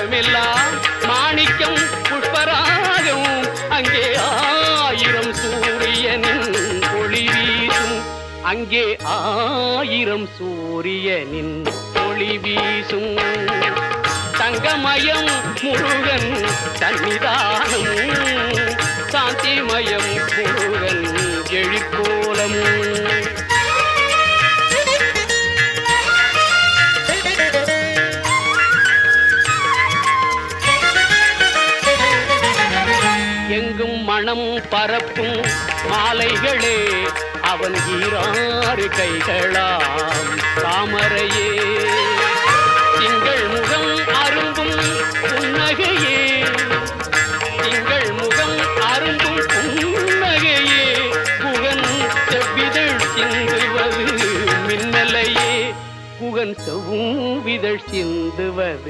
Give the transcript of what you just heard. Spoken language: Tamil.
உலகமெல்லாம் மாணிக்கம் புஷ்பராகம் அங்கே ஆயிரம் சூரியனின் ஒளி வீசும். அங்கே ஆயிரம் சூரியனின் ஒளி வீசும். தங்கமயம் முருகன் சன்னிதானம் சாந்திமயம் முருகன் எழிற்கோலம். எங்கும் மனம் பரப்பும் மாலைகளே அவன் ஈராறு கைகளாம் தாமரையே. திங்கள் முகம் அரும்பும் புன்னகையே திங்கள் முகம் அரும்பும் புன்னகையே புகன் செவ்விதழ் சிந்துவது மின்னலையே புகன் விதழ் சிந்துவது